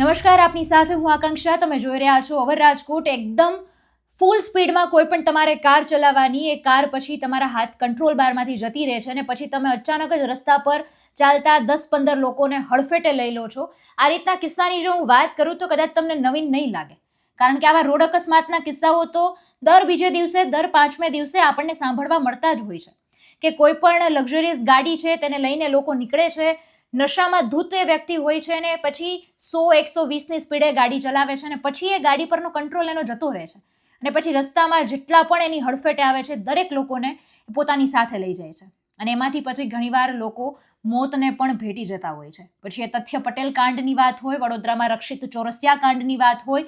નમસ્કાર, આપની સાથે હું આકાંક્ષા. તમે જોઈ રહ્યા છો ઓવર રાજકોટ. એકદમ ફૂલ સ્પીડમાં કોઈ પણ તમારે કાર ચલાવવાની, એ કાર પછી તમારા હાથ કંટ્રોલ બારમાંથી જતી રહે છે અને પછી તમે અચાનક જ રસ્તા પર ચાલતા દસ પંદર લોકોને હડફેટે લઈ લો છો. આ રીતના કિસ્સાની જો હું વાત કરું તો કદાચ તમને નવીન નહીં લાગે. કારણ કે આવા રોડ અકસ્માતના કિસ્સાઓ તો દર બીજે દિવસે, દર પાંચમે દિવસે આપણને સાંભળવા મળતા જ હોય છે. કે કોઈ પણ લક્ઝરિયસ ગાડી છે, તેને લઈને લોકો નીકળે છે નશામાં ધૂત વ્યક્તિ હોય છે ને પછી સો એકસો વીસની સ્પીડે ગાડી ચલાવે છે અને પછી એ ગાડી પરનો કંટ્રોલ એનો જતો રહે છે. અને પછી રસ્તામાં જેટલા પણ એની હડફેટે આવે છે દરેક લોકોને પોતાની સાથે લઈ જાય છે. અને એમાંથી પછી ઘણીવાર લોકો મોતને પણ ભેટી જતા હોય છે. પછી એ તથ્ય પટેલ કાંડની વાત હોય, વડોદરામાં રક્ષિત ચોરસિયા કાંડની વાત હોય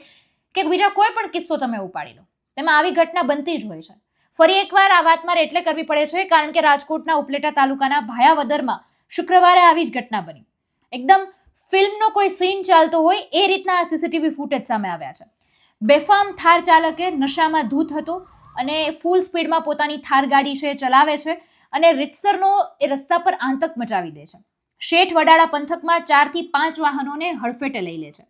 કે બીજા કોઈ પણ કિસ્સો તમે ઉપાડી લો. તેમાં આવી ઘટના બનતી જ હોય છે. ફરી એકવાર આ વાત મારે એટલે કરવી પડે છે કારણ કે રાજકોટના ઉપલેટા તાલુકાના ભાયાવદરમાં શુક્રવારે આવી જ ઘટના બની. એકદમ ફિલ્મનો કોઈ સીન ચાલતો હોય એ રીતના આ સીસીટીવી ફૂટેજ સામે આવ્યા છે. બેફામ થાર ચાલકે નશામાં ધૂત હતો અને ફૂલ સ્પીડમાં પોતાની થાર ગાડી છે ચલાવે છે અને રીતસરનો એ રસ્તા પર આંતક મચાવી દે છે. શેઠ વડાળા પંથકમાં ચારથી પાંચ વાહનોને હડફેટે લઈ લે છે.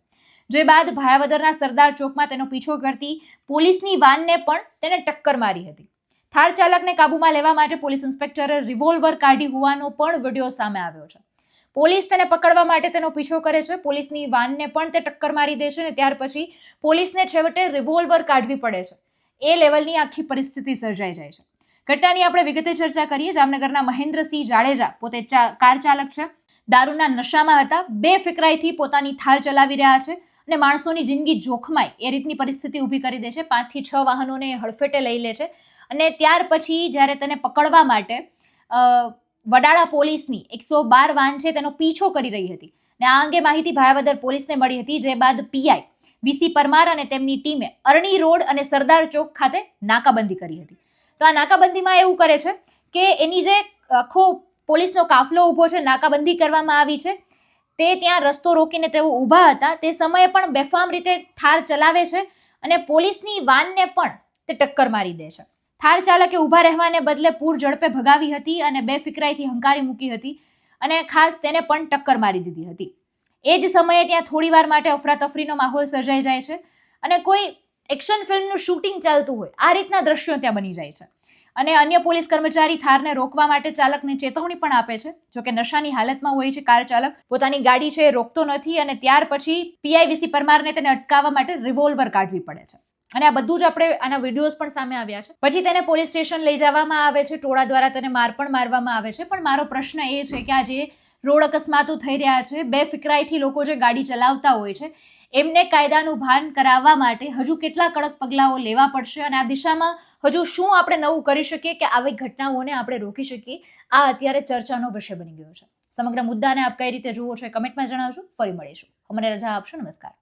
જે બાદ ભાયાવદરના સરદાર ચોકમાં તેનો પીછો કરતી પોલીસની વાનને પણ તેને ટક્કર મારી હતી. થાર ચાલકને કાબૂમાં લેવા માટે પોલીસ ઇન્સ્પેક્ટરે રિવોલ્વર કાઢી હોવાનો પણ વીડિયો સામે આવ્યો છે. પોલીસ તેને પકડવા માટે તેનો પીછો કરે છે. પોલીસની વાનને પણ તે ટક્કર મારી દે છે અને ત્યાર પછી પોલીસને છેવટે રિવોલ્વર કાઢવી પડે છે. એ લેવલની આખી પરિસ્થિતિ સર્જાઈ જાય છે. ઘટનાની આપણે વિગતે ચર્ચા કરીએ. જામનગરના મહેન્દ્રસિંહ જાડેજા પોતે કાર ચાલક છે. દારૂના નશામાં હતા. બે ફિકરાઈથી પોતાની થાર ચલાવી રહ્યા છે અને માણસોની જિંદગી જોખમાય એ રીતની પરિસ્થિતિ ઊભી કરી દે છે. પાંચથી છ વાહનોને હડફેટે લઈ લે છે. અને ત્યાર પછી જ્યારે તેને પકડવા માટે વડાળા પોલીસની એકસો બાર વાન છે તેનો પીછો કરી રહી હતી. ને આ અંગે માહિતી ભાયાવદર પોલીસને મળી હતી, જે બાદ પીઆઈ વીસી પરમાર અને તેમની ટીમે અરણી રોડ અને સરદાર ચોક ખાતે નાકાબંધી કરી હતી. તો આ નાકાબંધીમાં એવું કરે છે કે એની જે આખો પોલીસનો કાફલો ઊભો છે, નાકાબંધી કરવામાં આવી છે, તે ત્યાં રસ્તો રોકીને તેઓ ઊભા હતા, તે સમયે પણ બેફામ રીતે થાર ચલાવે છે અને પોલીસની વાનને પણ તે ટક્કર મારી દે છે. થાર ચાલકે ઊભા રહેવાને બદલે પૂર ઝડપે ભગાવી હતી અને બેફિકરાઈથી હંકારી મૂકી હતી અને ખાસ તેને પણ ટક્કર મારી દીધી હતી. એ જ સમયે ત્યાં થોડીવાર માટે અફરાતફરીનો માહોલ સર્જાઈ જાય છે અને કોઈ એક્શન ફિલ્મનું શૂટિંગ ચાલતું હોય, આ રીતના દ્રશ્યો ત્યાં બની જાય છે. અને અન્ય પોલીસ કર્મચારી થારને રોકવા માટે ચાલકને ચેતવણી પણ આપે છે, જોકે નશાની હાલતમાં હોય છે કાર ચાલક, પોતાની ગાડી છે એ રોકતો નથી અને ત્યાર પછી પીઆઈવીસી પરમારને તેને અટકાવવા માટે રિવોલ્વર કાઢવી પડે છે. અને આ બધું જ આપણે આના વિડીયોઝ પણ સામે આવ્યા છે. પછી તેને પોલીસ સ્ટેશન લઈ જવામાં આવે છે. ટોળા દ્વારા તેને માર પણ મારવામાં આવે છે. પણ મારો પ્રશ્ન એ છે કે આ જે રોડ અકસ્માતો થઈ રહ્યા છે બે ફિકરાઈથી લોકો જે ગાડી ચલાવતા હોય છે, એમને કાયદાનું ભાન કરાવવા માટે હજુ કેટલા કડક પગલાઓ લેવા પડશે? અને આ દિશામાં હજુ શું આપણે નવું કરી શકીએ કે આવી ઘટનાઓને આપણે રોકી શકીએ? આ અત્યારે ચર્ચાનો વિષય બની ગયો છે. સમગ્ર મુદ્દાને આપ કઈ રીતે જુઓ છો કમેન્ટમાં જણાવજો. ફરી મળીશું. અમને રજા આપશો. નમસ્કાર.